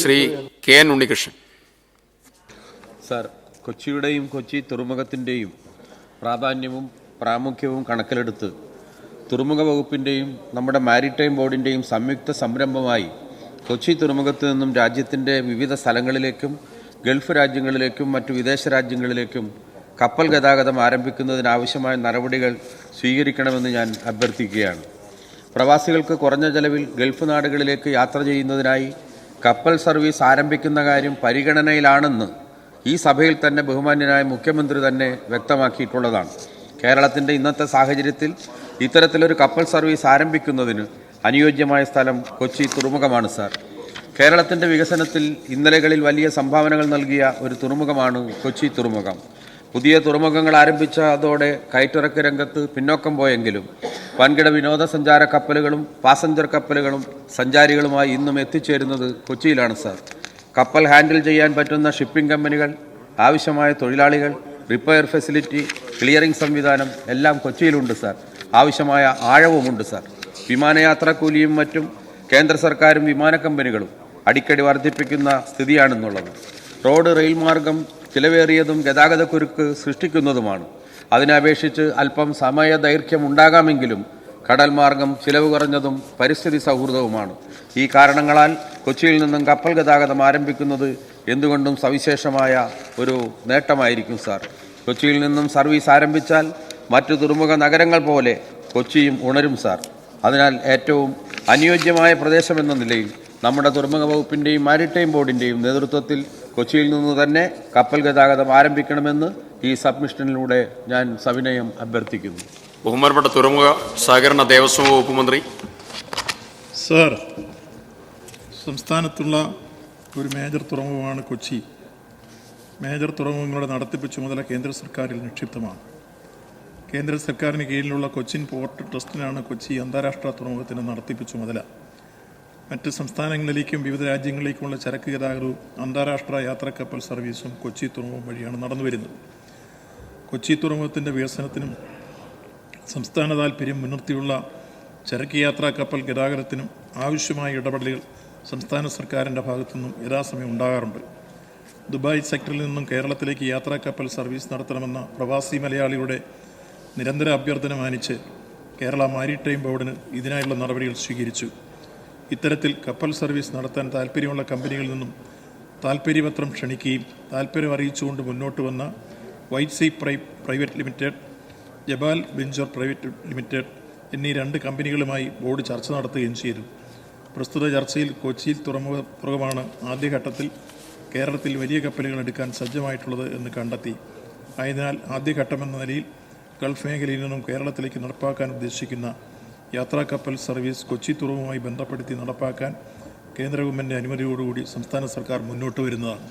Shri K N Unnikrishnan. Sir കൊച്ചിയുടെയും Kochi തുറമുഖത്തിന്റെയും പ്രാധാന്യവും പ്രാമുഖ്യവും കണക്കിലെടുത്ത് തുറമുഖ വകുപ്പിന്റെയും നമ്മുടെ മാരിടൈം ബോർഡിന്റെയും സംയുക്ത സംരംഭമായി കൊച്ചി തുറമുഖത്ത് നിന്നും രാജ്യത്തിന്റെ വിവിധ സ്ഥലങ്ങളിലേക്കും ഗൾഫ് രാജ്യങ്ങളിലേക്കും മറ്റു വിദേശ രാജ്യങ്ങളിലേക്കും കപ്പൽ ഗതാഗതം ആരംഭിക്കുന്നതിനാവശ്യമായ നടപടികൾ സ്വീകരിക്കണമെന്ന് ഞാൻ അഭ്യർത്ഥിക്കുകയാണ്. പ്രവാസികൾക്ക് കുറഞ്ഞ ചെലവിൽ ഗൾഫ് നാടുകളിലേക്ക് യാത്ര ചെയ്യുന്നതിനായി കപ്പൽ സർവീസ് ആരംഭിക്കുന്ന കാര്യം പരിഗണനയിലാണെന്ന് ഈ സഭയിൽ തന്നെ ബഹുമാന്യനായ മുഖ്യമന്ത്രി തന്നെ വ്യക്തമാക്കിയിട്ടുള്ളതാണ്. കേരളത്തിന്റെ ഇന്നത്തെ സാഹചര്യത്തിൽ ഇത്തരത്തിലൊരു കപ്പൽ സർവീസ് ആരംഭിക്കുന്നതിന് അനുയോജ്യമായ സ്ഥലം കൊച്ചി തുറമുഖമാണ് സാർ. കേരളത്തിന്റെ വികസനത്തിൽ ഇന്നലകളിൽ വലിയ സംഭാവനകൾ നൽകിയ ഒരു തുറമുഖമാണ് കൊച്ചി തുറമുഖം. പുതിയ തുറമുഖങ്ങൾ ആരംഭിച്ചതോടെ കയറ്റിറക്ക് രംഗത്ത് പിന്നോക്കം പോയെങ്കിലും വൻകിട വിനോദസഞ്ചാര കപ്പലുകളും പാസഞ്ചർ കപ്പലുകളും സഞ്ചാരികളുമായി ഇന്നും എത്തിച്ചേരുന്നത് കൊച്ചിയിലാണ് സാർ. കപ്പൽ ഹാൻഡിൽ ചെയ്യാൻ പറ്റുന്ന ഷിപ്പിംഗ് കമ്പനികൾ ആവശ്യമായ തൊഴിലാളികൾ റിപ്പയർ ഫെസിലിറ്റി ക്ലിയറിംഗ് സംവിധാനം എല്ലാം കൊച്ചിയിലുണ്ട് സാർ. ആവശ്യമായ ആഴവുമുണ്ട് സാർ. വിമാനയാത്രാ കൂലിയും മറ്റും കേന്ദ്ര സർക്കാരും വിമാന കമ്പനികളും അടിക്കടി വർദ്ധിപ്പിക്കുന്ന സ്ഥിതിയാണെന്നുള്ളത്. റോഡ് റെയിൽ മാർഗം ചിലവേറിയതും ഗതാഗതക്കുരുക്ക് സൃഷ്ടിക്കുന്നതുമാണ്. അതിനപേക്ഷിച്ച് അല്പം സമയ ദൈർഘ്യം ഉണ്ടാകാമെങ്കിലും കടൽ മാർഗം ചിലവ് കുറഞ്ഞതും പരിസ്ഥിതി സൗഹൃദവുമാണ്. ഈ കാരണങ്ങളാൽ കൊച്ചിയിൽ നിന്നും കപ്പൽ ഗതാഗതം ആരംഭിക്കുന്നത് എന്തുകൊണ്ടും സവിശേഷമായ ഒരു നേട്ടമായിരിക്കും സാർ. കൊച്ചിയിൽ നിന്നും സർവീസ് ആരംഭിച്ചാൽ മറ്റു തുറമുഖ നഗരങ്ങൾ പോലെ കൊച്ചിയും ഉണരും സാർ. അതിനാൽ ഏറ്റവും അനുയോജ്യമായ പ്രദേശമെന്ന നിലയിൽ നമ്മുടെ തുറമുഖ വകുപ്പിന്റെയും മാരിടൈം ബോർഡിന്റെയും നേതൃത്വത്തിൽ കൊച്ചിയിൽ നിന്ന് തന്നെ കപ്പൽ ഗതാഗതം ആരംഭിക്കണമെന്ന് ഈ സബ്മിഷനിലൂടെ ഞാൻ സവിനയം അഭ്യർത്ഥിക്കുന്നു. ബഹുമാനപ്പെട്ട തുറമുഖ സഹകരണ ദേവസ്വം വകുപ്പ് മന്ത്രി. സാർ സംസ്ഥാനത്തുള്ള ഒരു മേജർ തുറമുഖമാണ് കൊച്ചി. മേജർ തുറമുഖങ്ങളുടെ നടത്തിപ്പ് ചുമതല കേന്ദ്ര സർക്കാരിൽ നിക്ഷിപ്തമാണ്. കേന്ദ്ര സർക്കാരിന് കീഴിലുള്ള കൊച്ചിൻ പോർട്ട് ട്രസ്റ്റിനാണ് കൊച്ചി അന്താരാഷ്ട്ര തുറമുഖത്തിന് നടത്തിപ്പ് ചുമതല. മറ്റ് സംസ്ഥാനങ്ങളിലേക്കും വിവിധ രാജ്യങ്ങളിലേക്കുമുള്ള ചരക്ക് ഗതാഗതവും അന്താരാഷ്ട്ര യാത്രാക്കപ്പൽ സർവീസും കൊച്ചി തുറമുഖം വഴിയാണ് നടന്നു വരുന്നത്. കൊച്ചി തുറമുഖത്തിന്റെ വികസനത്തിനും സംസ്ഥാന താൽപ്പര്യം മുൻനിർത്തിയുള്ള ചരക്ക് യാത്രാ കപ്പൽ ഗതാഗതത്തിനും ആവശ്യമായ ഇടപെടലുകൾ സംസ്ഥാന സർക്കാരിന്റെ ഭാഗത്തുനിന്നും യഥാസമയം ഉണ്ടാകാറുണ്ട്. ദുബായ് സെക്ടറിൽ നിന്നും കേരളത്തിലേക്ക് യാത്രാ കപ്പൽ സർവീസ് നടത്തണമെന്ന പ്രവാസി മലയാളിയുടെ നിരന്തര അഭ്യർത്ഥന മാനിച്ച് കേരള മാരിടൈം ബോർഡിന് ഇതിനായുള്ള നടപടികൾ സ്വീകരിച്ചു. ഇത്തരത്തിൽ കപ്പൽ സർവീസ് നടത്താൻ താൽപ്പര്യമുള്ള കമ്പനികളിൽ നിന്നും താൽപ്പര്യപത്രം ക്ഷണിക്കുകയും താൽപ്പര്യം അറിയിച്ചുകൊണ്ട് മുന്നോട്ട് വന്ന white sea പ്രൈ private limited Jabal venture private limited എന്നീ രണ്ട് കമ്പനികളുമായി ബോർഡ് ചർച്ച നടത്തുകയും ചെയ്തു. പ്രസ്തുത ചർച്ചയിൽ കൊച്ചിയിൽ തുറമുഖ തുറമുഖമാണ് ആദ്യഘട്ടത്തിൽ കേരളത്തിൽ വലിയ കപ്പലുകൾ എടുക്കാൻ സജ്ജമായിട്ടുള്ളത് എന്ന് കണ്ടെത്തി. ആയതിനാൽ ആദ്യഘട്ടമെന്ന നിലയിൽ ഗൾഫ് മേഖലയിൽ നിന്നും കേരളത്തിലേക്ക് നടപ്പാക്കാൻ ഉദ്ദേശിക്കുന്ന യാത്രാ കപ്പൽ സർവീസ് കൊച്ചി തുറവുമായി ബന്ധപ്പെടുത്തി നടപ്പാക്കാൻ കേന്ദ്ര ഗവൺമെന്റ് അനുമതിയോടുകൂടി സംസ്ഥാന സർക്കാർ മുന്നോട്ട് വരുന്നതാണ്.